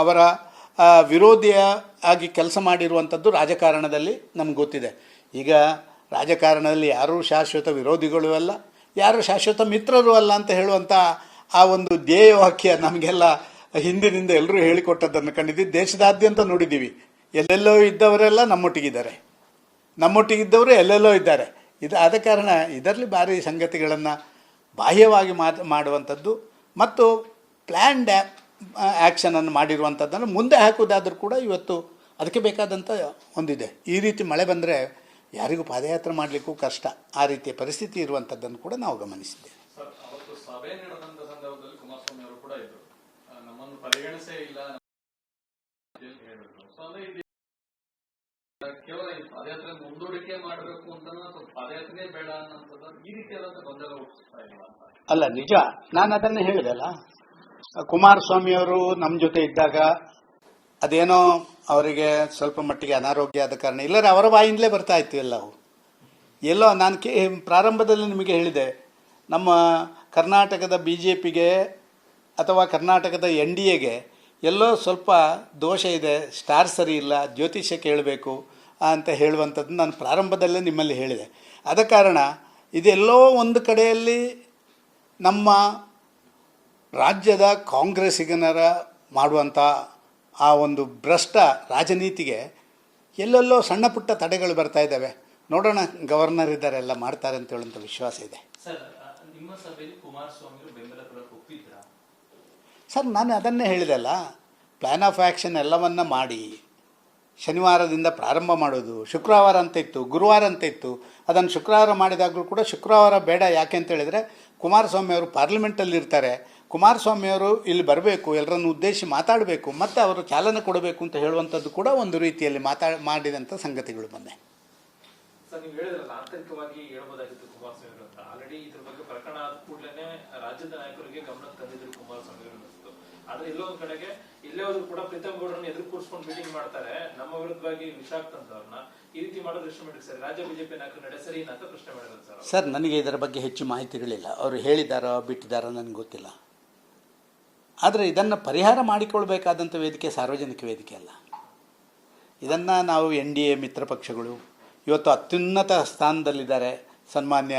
ಅವರ ವಿರೋಧಿಯ ಆಗಿ ಕೆಲಸ ಮಾಡಿರುವಂಥದ್ದು ರಾಜಕಾರಣದಲ್ಲಿ ನಮ್ಗೆ ಗೊತ್ತಿದೆ. ಈಗ ರಾಜಕಾರಣದಲ್ಲಿ ಯಾರೂ ಶಾಶ್ವತ ವಿರೋಧಿಗಳು ಅಲ್ಲ, ಯಾರು ಶಾಶ್ವತ ಮಿತ್ರರು ಅಲ್ಲ ಅಂತ ಹೇಳುವಂಥ ಆ ಒಂದು ಧ್ಯೇಯ ವಾಕ್ಯ ನಮಗೆಲ್ಲ ಹಿಂದಿನಿಂದ ಎಲ್ಲರೂ ಹೇಳಿಕೊಟ್ಟದ್ದನ್ನು ಕಂಡಿದ್ದೀವಿ. ದೇಶದಾದ್ಯಂತ ನೋಡಿದ್ದೀವಿ. ಎಲ್ಲೆಲ್ಲೋ ಇದ್ದವರೆಲ್ಲ ನಮ್ಮೊಟ್ಟಿಗಿದ್ದಾರೆ. ನಮ್ಮೊಟ್ಟಿಗಿದ್ದವರು ಎಲ್ಲೆಲ್ಲೋ ಇದ್ದಾರೆ. ಇದು ಆದ ಕಾರಣ ಇದರಲ್ಲಿ ಭಾರಿ ಸಂಗತಿಗಳನ್ನು ಬಾಹ್ಯವಾಗಿ ಮಾಡುವಂಥದ್ದು ಮತ್ತು ಪ್ಲ್ಯಾಂಡ್ ಆ್ಯಕ್ಷನನ್ನು ಮಾಡಿರುವಂಥದ್ದನ್ನು ಮುಂದೆ ಹಾಕುವುದಾದರೂ ಕೂಡ ಇವತ್ತು ಅದಕ್ಕೆ ಬೇಕಾದಂಥ ಒಂದಿದೆ. ಈ ರೀತಿ ಮಳೆ ಬಂದರೆ ಯಾರಿಗೂ ಪಾದಯಾತ್ರೆ ಮಾಡಲಿಕ್ಕೂ ಕಷ್ಟ. ಆ ರೀತಿಯ ಪರಿಸ್ಥಿತಿ ಇರುವಂಥದ್ದನ್ನು ಕೂಡ ನಾವು ಗಮನಿಸಿದ್ದೇವೆ ಸರ್ ಅವತ್ತು ಸಭೆ ನಡೆದಂತ ಸಂದರ್ಭದಲ್ಲಿ ಕುಮಾರಸ್ವಾಮಿ ಅವರು ಕೂಡ ಇದ್ರು ಆ, ನಮ್ಮನ್ನು ಪರಿಗಣಿಸೇ ಇಲ್ಲ ಕೇವಲ ಪಾದಯಾತ್ರೆ ಮುಂದೂಡಿಕೆ ಮಾಡಬೇಕು ಅಂತ ಪಾದಯಾತ್ರೆ ಬೇಡ ಅನ್ನೋಂಥದ್ದು ಈ ರೀತಿಯಾದಂತ ಗೊಂದಲ ಹುಟ್ಟಿಸ್ತಾ ಇಲ್ಲ ಅಲ್ಲ, ನಿಜ. ನಾನು ಅದನ್ನೇ ಹೇಳಿದೆಲ್ಲ ಕುಮಾರಸ್ವಾಮಿಯವರು ನಮ್ಮ ಜೊತೆ ಇದ್ದಾಗ ಅದೇನೋ ಅವರಿಗೆ ಸ್ವಲ್ಪ ಮಟ್ಟಿಗೆ ಅನಾರೋಗ್ಯ ಆದ ಕಾರಣ, ಇಲ್ಲರೆ ಅವರ ಬಾಯಿಂದಲೇ ಬರ್ತಾ ಇತ್ತು ಎಲ್ಲವು. ಎಲ್ಲೋ ನಾನು ಕೇ, ಪ್ರಾರಂಭದಲ್ಲಿ ನಿಮಗೆ ಹೇಳಿದೆ, ನಮ್ಮ ಕರ್ನಾಟಕದ ಬಿ ಜೆ ಪಿಗೆ ಅಥವಾ ಕರ್ನಾಟಕದ ಎನ್ ಡಿ ಎಗೆ ಎಲ್ಲೋ ಸ್ವಲ್ಪ ದೋಷ ಇದೆ, ಸ್ಟಾರ್ ಸರಿ ಇಲ್ಲ, ಜ್ಯೋತಿಷ್ಯ ಕೇಳಬೇಕು ಅಂತ ಹೇಳುವಂಥದ್ದು ನಾನು ಪ್ರಾರಂಭದಲ್ಲೇ ನಿಮ್ಮಲ್ಲಿ ಹೇಳಿದೆ. ಆದ ಕಾರಣ ಇದೆಲ್ಲೋ ಒಂದು ಕಡೆಯಲ್ಲಿ ನಮ್ಮ ರಾಜ್ಯದ ಕಾಂಗ್ರೆಸ್ಸಿಗನರ ಮಾಡುವಂಥ ಆ ಒಂದು ಭ್ರಷ್ಟ ರಾಜನೀತಿಗೆ ಎಲ್ಲೆಲ್ಲೋ ಸಣ್ಣ ಪುಟ್ಟ ತಡೆಗಳು ಬರ್ತಾ ಇದ್ದಾವೆ. ನೋಡೋಣ ಗವರ್ನರ್ ಇದ್ದಾರೆ ಎಲ್ಲ ಮಾಡ್ತಾರೆ ಅಂತ ಹೇಳುವಂಥ ವಿಶ್ವಾಸ ಇದೆ. ಸರ್, ನಿಮ್ಮ ಸಭೆಯಲ್ಲಿ ಕುಮಾರಸ್ವಾಮಿ ಬೆಂಬಲ ಕೊಡಕ್ಕೆ ಒಪ್ಪಿದ್ರಾ ಸರ್, ನಾನು ಅದನ್ನೇ ಹೇಳಿದೆಲ್ಲ ಪ್ಲ್ಯಾನ್ ಆಫ್ ಆ್ಯಕ್ಷನ್ ಎಲ್ಲವನ್ನ ಮಾಡಿ, ಶನಿವಾರದಿಂದ ಪ್ರಾರಂಭ ಮಾಡೋದು, ಶುಕ್ರವಾರ ಅಂತ ಇತ್ತು, ಗುರುವಾರ ಅಂತ ಇತ್ತು. ಅದನ್ನು ಶುಕ್ರವಾರ ಮಾಡಿದಾಗಲೂ ಕೂಡ ಶುಕ್ರವಾರ ಬೇಡ, ಯಾಕೆ ಅಂತ ಹೇಳಿದರೆ ಕುಮಾರಸ್ವಾಮಿ ಅವರು ಪಾರ್ಲಿಮೆಂಟಲ್ಲಿ ಇರ್ತಾರೆ. ಕುಮಾರಸ್ವಾಮಿಯವರು ಇಲ್ಲಿ ಬರಬೇಕು, ಎಲ್ಲರನ್ನು ಉದ್ದೇಶಿ ಮಾತಾಡಬೇಕು, ಮತ್ತು ಅವರು ಚಾಲನೆ ಕೊಡಬೇಕು ಅಂತ ಹೇಳುವಂಥದ್ದು ಕೂಡ ಒಂದು ರೀತಿಯಲ್ಲಿ ಮಾತಾ, ಮಾಡಿದಂಥ ಸಂಗತಿಗಳು ಕೂಡಲೇ ರಾಜ್ಯದ ನಾಯಕರಿಗೆ ಗಮನ ತಂದಿದ್ರು ಕುಮಾರಸ್ವಾಮಿ ಆದ್ರೆ ಇಲ್ಲೊಂದ್ ಕಡೆಗೆ, ಇಲ್ಲೇ ಹೋದ್ರು ಕೂಡ ಪ್ರೀತಮ್ ಗೌಡರನ್ನ ಎದುರು ಕೂರಿಸ್ಕೊಂಡು ಮೀಟಿಂಗ್ ಮಾಡ್ತಾರೆ. ನಮ್ಮ ವಿರುದ್ಧವಾಗಿ ವಿಷಾಕ್ತಂತವ್ರನ್ನ ಈ ರೀತಿ ಮಾಡೋದು ಎಷ್ಟು ಮಟ್ಟಿಗೆ ಸರ್. ರಾಜ್ಯ ಬಿಜೆಪಿ ನಾಯಕರು ನಡೆಸರಿ ಅಂತ ಪ್ರಶ್ನೆ ಮಾಡಿರೋದು ಸರ್ ಸರ್, ನನಗೆ ಇದರ ಬಗ್ಗೆ ಹೆಚ್ಚು ಮಾಹಿತಿಗಳಿಲ್ಲ ಅವರು ಹೇಳಿದಾರೋ ಬಿಟ್ಟಿದ್ದಾರೋ ನನಗೆ ಗೊತ್ತಿಲ್ಲ. ಆದರೆ ಇದನ್ನು ಪರಿಹಾರ ಮಾಡಿಕೊಳ್ಬೇಕಾದಂಥ ವೇದಿಕೆ ಸಾರ್ವಜನಿಕ ವೇದಿಕೆ ಅಲ್ಲ. ಇದನ್ನು ನಾವು ಎನ್ ಡಿ ಎ, ಮಿತ್ರ ಪಕ್ಷಗಳು, ಇವತ್ತು ಅತ್ಯುನ್ನತ ಸ್ಥಾನದಲ್ಲಿದ್ದಾರೆ ಸನ್ಮಾನ್ಯ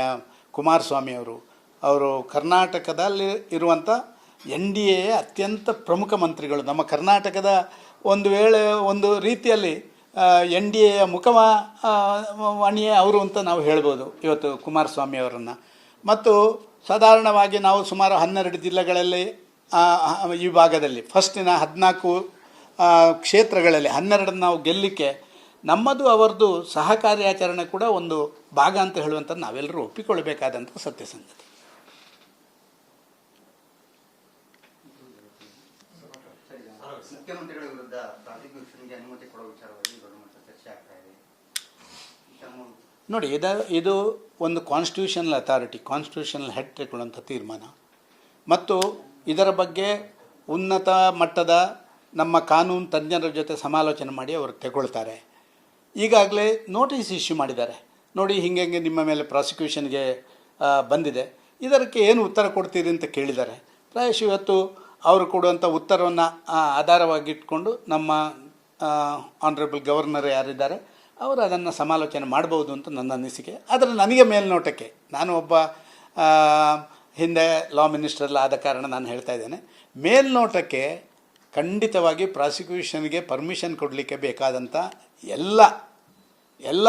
ಕುಮಾರಸ್ವಾಮಿ ಅವರು. ಅವರು ಕರ್ನಾಟಕದಲ್ಲಿ ಇರುವಂಥ ಎನ್ ಡಿ ಎ ಅತ್ಯಂತ ಪ್ರಮುಖ ಮಂತ್ರಿಗಳು. ನಮ್ಮ ಕರ್ನಾಟಕದ ಒಂದು ವೇಳೆ ಒಂದು ರೀತಿಯಲ್ಲಿ ಎನ್ ಡಿ ಎಯ ಮುಖಮ ವಾಣಿಯೇ ಅವರು ಅಂತ ನಾವು ಹೇಳ್ಬೋದು ಇವತ್ತು ಕುಮಾರಸ್ವಾಮಿ ಅವರನ್ನು. ಮತ್ತು ಸಾಧಾರಣವಾಗಿ ನಾವು ಸುಮಾರು ಹನ್ನೆರಡು ಜಿಲ್ಲೆಗಳಲ್ಲಿ ಈ ಭಾಗದಲ್ಲಿ ಫಸ್ಟಿನ ಹದಿನಾಲ್ಕು ಕ್ಷೇತ್ರಗಳಲ್ಲಿ ಹನ್ನೆರಡನ್ನು ನಾವು ಗೆಲ್ಲಲಿಕ್ಕೆ ನಮ್ಮದು ಅವರದು ಸಹಕಾರ್ಯಾಚರಣೆ ಕೂಡ ಒಂದು ಭಾಗ ಅಂತ ಹೇಳುವಂಥದ್ದು ನಾವೆಲ್ಲರೂ ಒಪ್ಪಿಕೊಳ್ಬೇಕಾದಂಥ ಸತ್ಯ ಸಂಗತಿ ಸರಿ ಮುಖ್ಯಮಂತ್ರಿಗಳ ವಿರುದ್ಧ ಪ್ರಾಸಿಕ್ಯೂಷನ್ಗೆ ಅನುಮತಿ ಕೊಡೋ ವಿಚಾರವಾಗಿ ದೊಡ್ಡ ಮಟ್ಟದ ಚರ್ಚೆ ಆಗ್ತಾ ಇದೆ ತಮ್ಮ ನೋಡಿ, ಇದು ಇದು ಒಂದು ಕಾನ್ಸ್ಟಿಟ್ಯೂಷನಲ್ ಅಥಾರಿಟಿ ಕಾನ್ಸ್ಟಿಟ್ಯೂಷನಲ್ ಹೆಡ್ ತೆಗೊಳ್ಳುವಂಥ ತೀರ್ಮಾನ. ಮತ್ತು ಇದರ ಬಗ್ಗೆ ಉನ್ನತ ಮಟ್ಟದ ನಮ್ಮ ಕಾನೂನು ತಜ್ಞರ ಜೊತೆ ಸಮಾಲೋಚನೆ ಮಾಡಿ ಅವರು ತಗೊಳ್ತಾರೆ. ಈಗಾಗಲೇ ನೋಟಿಸ್ ಇಶ್ಯೂ ಮಾಡಿದ್ದಾರೆ. ನೋಡಿ, ಹಿಂಗೆ ನಿಮ್ಮ ಮೇಲೆ ಪ್ರಾಸಿಕ್ಯೂಷನ್ಗೆ ಬಂದಿದೆ. ಇದಕ್ಕೆ ಏನು ಉತ್ತರ ಕೊಡ್ತೀರಿ ಅಂತ ಕೇಳಿದ್ದಾರೆ. ಪ್ರಾಯಶ್ ಇವತ್ತು ಅವರು ಕೊಡುವಂಥ ಉತ್ತರವನ್ನು ಆಧಾರವಾಗಿಟ್ಕೊಂಡು ನಮ್ಮ ಆನರೇಬಲ್ ಗವರ್ನರ್ ಯಾರಿದ್ದಾರೆ ಅವರು ಅದನ್ನು ಸಮಾಲೋಚನೆ ಮಾಡ್ಬೋದು ಅಂತ ನನ್ನ ಅನಿಸಿಕೆ. ಆದರೆ ನನಗೆ ಮೇಲ್ನೋಟಕ್ಕೆ, ನಾನು ಒಬ್ಬ ಹಿಂದೆ ಲಾ ಮಿನಿಸ್ಟರ್ಲ್ಲ ಆದ ಕಾರಣ ನಾನು ಹೇಳ್ತಾ ಇದ್ದೇನೆ, ಮೇಲ್ನೋಟಕ್ಕೆ ಖಂಡಿತವಾಗಿ ಪ್ರಾಸಿಕ್ಯೂಷನ್ಗೆ ಪರ್ಮಿಷನ್ ಕೊಡಲಿಕ್ಕೆ ಬೇಕಾದಂಥ ಎಲ್ಲ ಎಲ್ಲ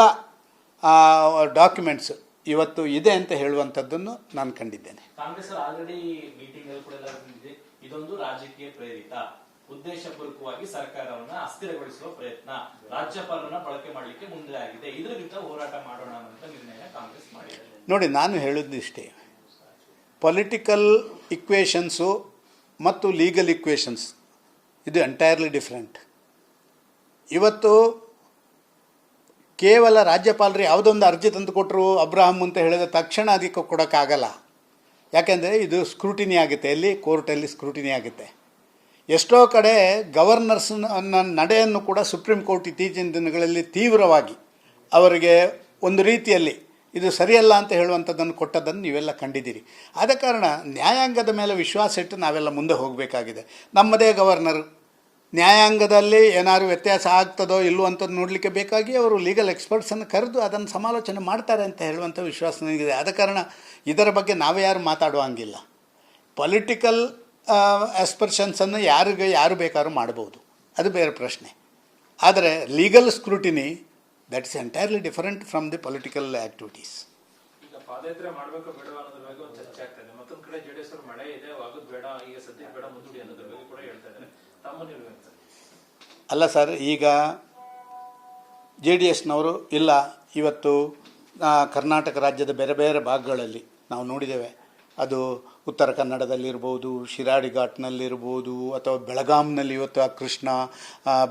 ಡಾಕ್ಯುಮೆಂಟ್ಸ್ ಇವತ್ತು ಇದೆ ಅಂತ ಹೇಳುವಂಥದ್ದನ್ನು ನಾನು ಕಂಡಿದ್ದೇನೆ. ಕಾಂಗ್ರೆಸ್ ಆಲ್ರೆಡಿ ಮೀಟಿಂಗ್ ಇದೊಂದು ರಾಜಕೀಯ ಪ್ರೇರಿತ. ಉದ್ದೇಶಪೂರ್ವಕವಾಗಿ ಸರ್ಕಾರವನ್ನ ಅಸ್ಥಿರಗೊಳಿಸುವ ಪ್ರಯತ್ನ. ರಾಜ್ಯಪಾಲರನ್ನ ಬಳಕೆ ಮಾಡಲಿಕ್ಕೆ ಮುಂದೆ ಆಗಿದೆ. ಇದ್ರ ವಿರುದ್ಧ ಹೋರಾಟ ಮಾಡೋಣ ಅಂತ ನಿರ್ಣಯ ಕಾಂಗ್ರೆಸ್ ಮಾಡಿದೆ. ನೋಡಿ, ನಾನು ಹೇಳಿದ್ದಿಷ್ಟೇ ಪೊಲಿಟಿಕಲ್ ಇಕ್ವೇಷನ್ಸು ಮತ್ತು ಲೀಗಲ್ ಇಕ್ವೇಷನ್ಸ್ ಇದು ಎಂಟೈರ್ಲಿ ಡಿಫ್ರೆಂಟ್ ಇವತ್ತು ಕೇವಲ ರಾಜ್ಯಪಾಲರು ಯಾವುದೊಂದು ಅರ್ಜಿ ತಂದು ಕೊಟ್ಟರು ಅಬ್ರಾಹಂ ಅಂತ ಹೇಳಿದ ತಕ್ಷಣ ಅದಕ್ಕೆ ಕೊಡೋಕ್ಕಾಗಲ್ಲ. ಯಾಕೆಂದರೆ ಇದು ಸ್ಕ್ರೂಟಿನಿ ಆಗುತ್ತೆ. ಎಲ್ಲಿ? ಕೋರ್ಟಲ್ಲಿ ಸ್ಕ್ರೂಟಿನಿ ಆಗುತ್ತೆ. ಎಷ್ಟೋ ಕಡೆ ಗವರ್ನರ್ಸ್ ನಡೆಯನ್ನು ಕೂಡ ಸುಪ್ರೀಂ ಕೋರ್ಟ್ ಇತ್ತೀಚಿನ ದಿನಗಳಲ್ಲಿ ತೀವ್ರವಾಗಿ ಅವರಿಗೆ ಒಂದು ರೀತಿಯಲ್ಲಿ ಇದು ಸರಿಯಲ್ಲ ಅಂತ ಹೇಳುವಂಥದ್ದನ್ನು ಕೊಟ್ಟದ್ದನ್ನು ನೀವೆಲ್ಲ ಕಂಡಿದ್ದೀರಿ. ಆದ ಕಾರಣ ನ್ಯಾಯಾಂಗದ ಮೇಲೆ ವಿಶ್ವಾಸ ಇಟ್ಟು ನಾವೆಲ್ಲ ಮುಂದೆ ಹೋಗಬೇಕಾಗಿದೆ. ನಮ್ಮದೇ ಗವರ್ನರ್, ನ್ಯಾಯಾಂಗದಲ್ಲಿ ಏನಾದರೂ ವ್ಯತ್ಯಾಸ ಆಗ್ತದೋ ಇಲ್ಲೋ ಅಂತ ನೋಡಲಿಕ್ಕೆ ಬೇಕಾಗಿ ಅವರು ಲೀಗಲ್ ಎಕ್ಸ್ಪರ್ಟ್ಸನ್ನು ಕರೆದು ಅದನ್ನು ಸಮಾಲೋಚನೆ ಮಾಡ್ತಾರೆ ಅಂತ ಹೇಳುವಂಥ ವಿಶ್ವಾಸ ನನಗಿದೆ. ಆದ ಕಾರಣ ಇದರ ಬಗ್ಗೆ ನಾವೇ ಯಾರು ಮಾತಾಡುವಂಗಿಲ್ಲ. ಪೊಲಿಟಿಕಲ್ ಆಸ್ಪರ್ಷನ್ಸನ್ನು ಯಾರಿಗೆ ಯಾರು ಬೇಕಾದ್ರೂ ಮಾಡ್ಬೋದು ಅದು ಬೇರೆ ಪ್ರಶ್ನೆ. ಆದರೆ legal scrutiny that is entirely different from the political activities ಅಲ್ಲ ಸರ್ ಈಗ ಜೆ ಡಿ ಎಸ್ನವರು ಇಲ್ಲ ಇವತ್ತು ಕರ್ನಾಟಕ ರಾಜ್ಯದ ಬೇರೆ ಬೇರೆ ಭಾಗಗಳಲ್ಲಿ ನಾವು ನೋಡಿದ್ದೇವೆ. ಅದು ಉತ್ತರ ಕನ್ನಡದಲ್ಲಿರ್ಬೋದು ಶಿರಾಡಿ ಘಾಟ್ನಲ್ಲಿರ್ಬೋದು ಅಥವಾ ಬೆಳಗಾಂನಲ್ಲಿ ಇವತ್ತು ಆ ಕೃಷ್ಣ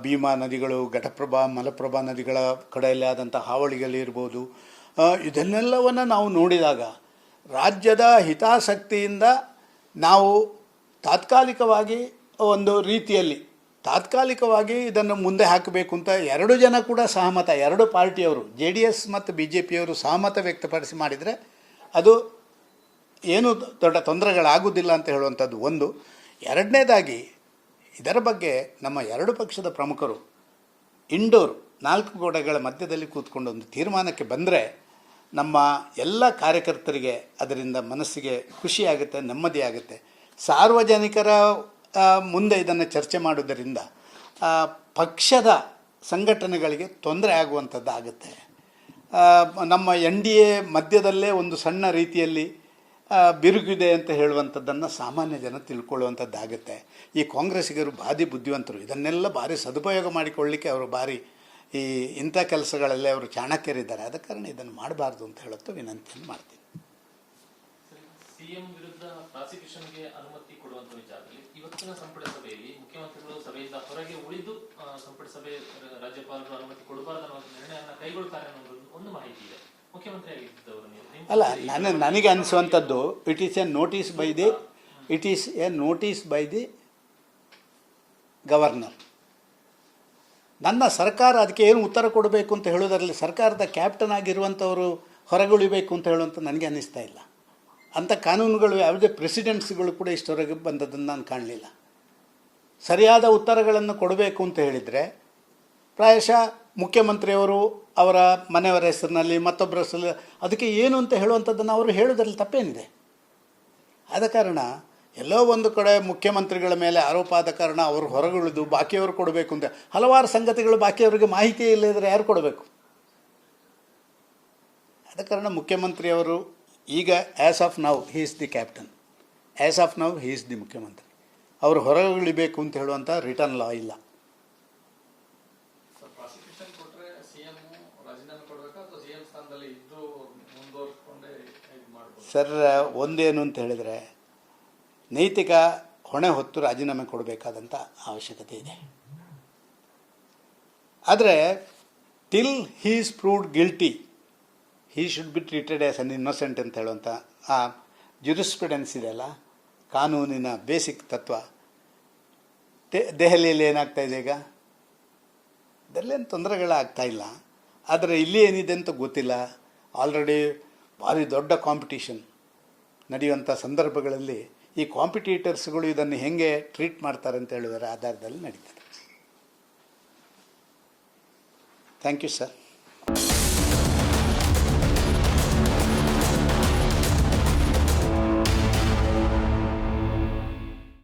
ಭೀಮಾ ನದಿಗಳು, ಘಟಪ್ರಭಾ, ಮಲಪ್ರಭಾ ನದಿಗಳ ಕಡೆಯಲ್ಲಿ ಆದಂಥ ಹಾವಳಿಗಳಿರ್ಬೋದು. ಇದನ್ನೆಲ್ಲವನ್ನು ನಾವು ನೋಡಿದಾಗ ರಾಜ್ಯದ ಹಿತಾಸಕ್ತಿಯಿಂದ ನಾವು ತಾತ್ಕಾಲಿಕವಾಗಿ ಒಂದು ರೀತಿಯಲ್ಲಿ, ತಾತ್ಕಾಲಿಕವಾಗಿ ಇದನ್ನು ಮುಂದೆ ಹಾಕಬೇಕು ಅಂತ ಎರಡು ಜನ ಕೂಡ ಸಹಮತ, ಎರಡು ಪಾರ್ಟಿಯವರು, ಜೆ ಡಿ ಎಸ್ ಮತ್ತು ಬಿ ಜೆ ಪಿಯವರು ಸಹಮತ ವ್ಯಕ್ತಪಡಿಸಿ ಮಾಡಿದರೆ ಅದು ಏನು ದೊಡ್ಡ ತೊಂದರೆಗಳಾಗುವುದಿಲ್ಲ ಅಂತ ಹೇಳುವಂಥದ್ದು ಒಂದು. ಎರಡನೇದಾಗಿ, ಇದರ ಬಗ್ಗೆ ನಮ್ಮ ಎರಡು ಪಕ್ಷದ ಪ್ರಮುಖರು ಇಂಡೋರ್ ನಾಲ್ಕು ಗೋಡೆಗಳ ಮಧ್ಯದಲ್ಲಿ ಕೂತ್ಕೊಂಡು ಒಂದು ತೀರ್ಮಾನಕ್ಕೆ ಬಂದರೆ ನಮ್ಮ ಎಲ್ಲ ಕಾರ್ಯಕರ್ತರಿಗೆ ಅದರಿಂದ ಮನಸ್ಸಿಗೆ ಖುಷಿಯಾಗುತ್ತೆ, ನೆಮ್ಮದಿ ಆಗುತ್ತೆ. ಸಾರ್ವಜನಿಕರ ಮುಂದೆ ಇದನ್ನು ಚರ್ಚೆ ಮಾಡುವುದರಿಂದ ಪಕ್ಷದ ಸಂಘಟನೆಗಳಿಗೆ ತೊಂದರೆ ಆಗುವಂಥದ್ದಾಗುತ್ತೆ. ನಮ್ಮ ಎನ್ ಡಿ ಎ ಮಧ್ಯದಲ್ಲೇ ಒಂದು ಸಣ್ಣ ರೀತಿಯಲ್ಲಿ ಬಿರುಗಿದೆ ಅಂತ ಹೇಳುವಂಥದ್ದನ್ನು ಸಾಮಾನ್ಯ ಜನ ತಿಳ್ಕೊಳ್ಳುವಂಥದ್ದಾಗುತ್ತೆ. ಈ ಕಾಂಗ್ರೆಸ್ಸಿಗರು ಭಾರಿ ಬುದ್ಧಿವಂತರು. ಇದನ್ನೆಲ್ಲ ಭಾರಿ ಸದುಪಯೋಗ ಮಾಡಿಕೊಳ್ಳಿಕ್ಕೆ ಅವರು ಭಾರಿ ಈ ಇಂಥ ಕೆಲಸಗಳಲ್ಲೇ ಅವರು ಚಾಣಕ್ಯರಿದ್ದಾರೆ. ಆದ ಕಾರಣ ಇದನ್ನು ಮಾಡಬಾರ್ದು ಅಂತ ಹೇಳುತ್ತ ವಿನಂತಿಯನ್ನು ಮಾಡ್ತೀನಿ. ಸಿಎಂ ವಿರುದ್ಧ ಅನುಮತಿ ಕೊಡುವಂತ ಇವತ್ತಿನ ಸಂಪುಟ ಸಭೆಯಲ್ಲಿ ಮುಖ್ಯಮಂತ್ರಿಗಳು ಸಭೆಯಿಂದ ಹೊರಗೆ ಉಳಿದು ಸಂಪುಟ ಸಭೆ ರಾಜ್ಯಪಾಲರು ಅನುಮತಿ ಕೊಡಬಾರದು ಅನ್ನೋ ನಿರ್ಣಯವನ್ನು ಕೈಗೊಳ್ತಾರೆ ಅನ್ನೋದು ಒಂದು ಮಾಹಿತಿ ಇದೆ. ಅಲ್ಲ ನನ್ನ ನನಗೆ ಅನಿಸುವಂಥದ್ದು it is a notice by the it is a notice by the governor ನನ್ನ ಸರ್ಕಾರ ಅದಕ್ಕೆ ಏನು ಉತ್ತರ ಕೊಡಬೇಕು ಅಂತ ಹೇಳೋದರಲ್ಲಿ ಸರ್ಕಾರದ ಕ್ಯಾಪ್ಟನ್ ಆಗಿರುವಂಥವರು ಹೊರಗುಳಿಬೇಕು ಅಂತ ಹೇಳುವಂಥ ನನಗೆ ಅನ್ನಿಸ್ತಾ ಇಲ್ಲ. ಅಂಥ ಕಾನೂನುಗಳು ಯಾವುದೇ ಪ್ರೆಸಿಡೆಂಟ್ಸ್ಗಳು ಕೂಡ ಇಷ್ಟವರೆಗೆ ಬಂದದ್ದನ್ನು ನಾನು ಕಾಣಲಿಲ್ಲ. ಸರಿಯಾದ ಉತ್ತರಗಳನ್ನು ಕೊಡಬೇಕು ಅಂತ ಹೇಳಿದರೆ ಪ್ರಾಯಶಃ ಮುಖ್ಯಮಂತ್ರಿಯವರು ಅವರ ಮನೆಯವರ ಹೆಸರಿನಲ್ಲಿ, ಮತ್ತೊಬ್ಬರ ಹೆಸರಲ್ಲಿ ಅದಕ್ಕೆ ಏನು ಅಂತ ಹೇಳುವಂಥದ್ದನ್ನು ಅವರು ಹೇಳೋದ್ರಲ್ಲಿ ತಪ್ಪೇನಿದೆ. ಆದ ಕಾರಣ ಎಲ್ಲೋ ಒಂದು ಕಡೆ ಮುಖ್ಯಮಂತ್ರಿಗಳ ಮೇಲೆ ಆರೋಪ ಆದ ಕಾರಣ ಅವರು ಹೊರಗುಳಿದು ಬಾಕಿಯವರು ಕೊಡಬೇಕು ಅಂತ ಹಲವಾರು ಸಂಗತಿಗಳು ಬಾಕಿಯವರಿಗೆ ಮಾಹಿತಿ ಇಲ್ಲದಿದ್ದರೆ ಯಾರು ಕೊಡಬೇಕು? ಆದ ಕಾರಣ ಮುಖ್ಯಮಂತ್ರಿಯವರು ಈಗ as of now he is the captain as of now he is the ಮುಖ್ಯಮಂತ್ರಿ. ಅವರು ಹೊರಗುಳಿಬೇಕು ಅಂತ ಹೇಳುವಂಥ ರಿಟರ್ನ್ ಲಾ ಇಲ್ಲ ಪ್ರಾಸಿಕ್ಯೂಷನ್ ಕೊಟ್ರೆ ಸಿಎಂ ರಾಜೀನಾಮೆ ಕೊಡ್ಬೇಕಾ ಅಥವಾ ಸಿಎಂ ಸ್ಥಾನದಲ್ಲಿ ಇದ್ದು ಮುಂದುವರ್ಸ್ಕೊಂಡೇ ಇದು ಮಾಡ್ಬೋದು ಸರ್, ಒಂದೇನು ಅಂತ ಹೇಳಿದರೆ, ನೈತಿಕ ಹೊಣೆ ಹೊತ್ತು ರಾಜೀನಾಮೆ ಕೊಡಬೇಕಾದಂಥ ಅವಶ್ಯಕತೆ ಇದೆ. ಆದರೆ till is proved guilty he should be treated as an innocent ಅಂತ ಹೇಳುವಂಥ ಆ ಇದೆ ಅಲ್ಲ, ಕಾನೂನಿನ ಬೇಸಿಕ್ ತತ್ವ. ದೆಹಲಿಯಲ್ಲಿ ಏನಾಗ್ತಾ ಇದೆ ಈಗ? ಇದರಲ್ಲೇನು ತೊಂದರೆಗಳಾಗ್ತಾ ಇಲ್ಲ. ಆದರೆ ಇಲ್ಲಿ ಏನಿದೆ ಅಂತ ಗೊತ್ತಿಲ್ಲ. ಆಲ್ರೆಡಿ ಭಾರಿ ದೊಡ್ಡ ಕಾಂಪಿಟೀಷನ್ ನಡೆಯುವಂಥ ಸಂದರ್ಭಗಳಲ್ಲಿ ಈ ಕಾಂಪಿಟೇಟರ್ಸ್ಗಳು ಇದನ್ನು ಹೇಗೆ ಟ್ರೀಟ್ ಮಾಡ್ತಾರೆ ಅಂತ ಹೇಳುವುದರ ಆಧಾರದಲ್ಲಿ ನಡೀತದೆ. Thank you sir